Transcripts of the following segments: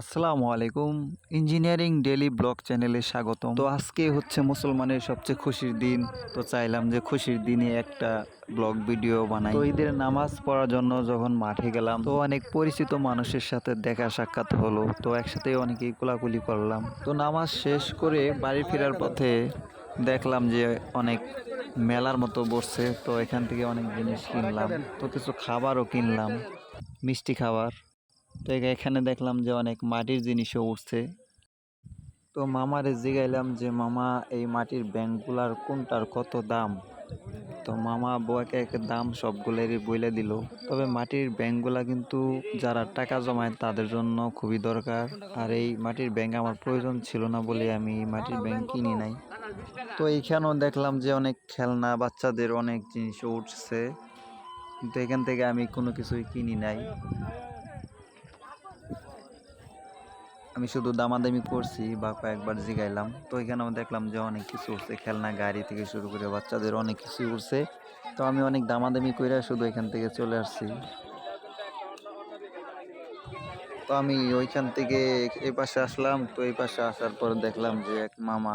আসসালামু আলাইকুম। Engineering daily blog চ্যানেলে স্বাগতম। তো আজকে হচ্ছে মুসলমানের সবচেয়ে খুশির দিন। তো চাইলাম যে খুশির দিনে একটা ব্লগ ভিডিও বানাই। তো ঈদের নামাজ পড়ার জন্য যখন মাঠে গেলাম, তো অনেক পরিচিত মানুষের সাথে দেখা সাক্ষাৎ হলো। তো একসাথে অনেকেই কোলাকুলি করলাম। তো নামাজ শেষ করে বাড়ি ফেরার পথে দেখলাম যে অনেক মেলার মতো বসছে। তো এখান থেকে অনেক জিনিস কিনলাম। তো কিছু খাবারও কিনলাম। মিষ্টি খাবার। তো এখানে দেখলাম যে অনেক মাটির জিনিসও উঠছে। তো মামারে জিগাইলাম যে, মামা, এই মাটির ব্যাংকগুলার কোনটার কত দাম? তো মামা বউকে এক দাম সবগুলোরই বইলে দিল। তবে মাটির ব্যাংকগুলা কিন্তু যারা টাকা জমায় তাদের জন্য খুবই দরকার। আর এই মাটির ব্যাংক আমার প্রয়োজন ছিল না বলে আমি মাটির ব্যাংক কিনি নাই। তো এইখানেও দেখলাম যে অনেক খেলনা, বাচ্চাদের অনেক জিনিসও উঠছে। কিন্তু এখান থেকে আমি কোনো কিছুই কিনি নাই। আমি শুধু দামাদামি করছি, বা কয়েকবার জিগাইলাম। তো এখানেও দেখলাম যে অনেক কিছু উঠছে খেলনা, গাড়ি থেকে শুরু করে বাচ্চাদের অনেক কিছু উঠছে তো আমি অনেক দামাদামি করে শুধু এখান থেকে চলে আসছি। তো আমি ওইখান থেকে এই পাশে আসলাম। তো এই পাশে আসার পর দেখলাম যে এক মামা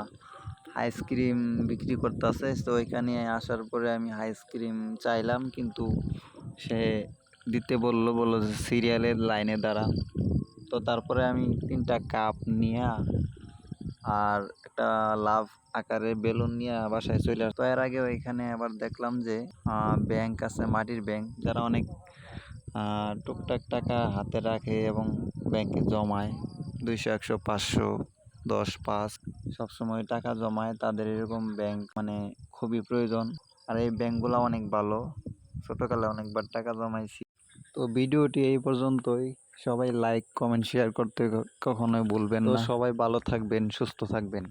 আইসক্রিম বিক্রি করতেছে। তো ওইখানে আসার পরে আমি আইসক্রিম চাইলাম, কিন্তু সে দিতে বলল বলল যে, সিরিয়ালের লাইনে দাঁড়া। তো তারপরে আমি তিনটা কাপ নিয়ে আর একটা লাভ আকারে বেলুন নিয়ে বাসায় চলে আসতো এর আগেও এখানে আবার দেখলাম যে ব্যাংক আছে, মাটির ব্যাংক যারা অনেক টুকটাক টাকা হাতে রাখে এবং ব্যাংকে জমায়, দুইশো, একশো, পাঁচশো, দশ, পাঁচ, সবসময় টাকা জমায়, তাদের এরকম ব্যাংক মানে খুবই প্রয়োজন। আর এই ব্যাংকগুলো অনেক ভালো, ছোটোকালে অনেকবার টাকা জমাইছি। তো ভিডিওটি এই পর্যন্তই। সবাই লাইক কমেন্ট শেয়ার করতে কখনোই ভুলবেন না। সবাই ভালো থাকবেন সুস্থ থাকবেন।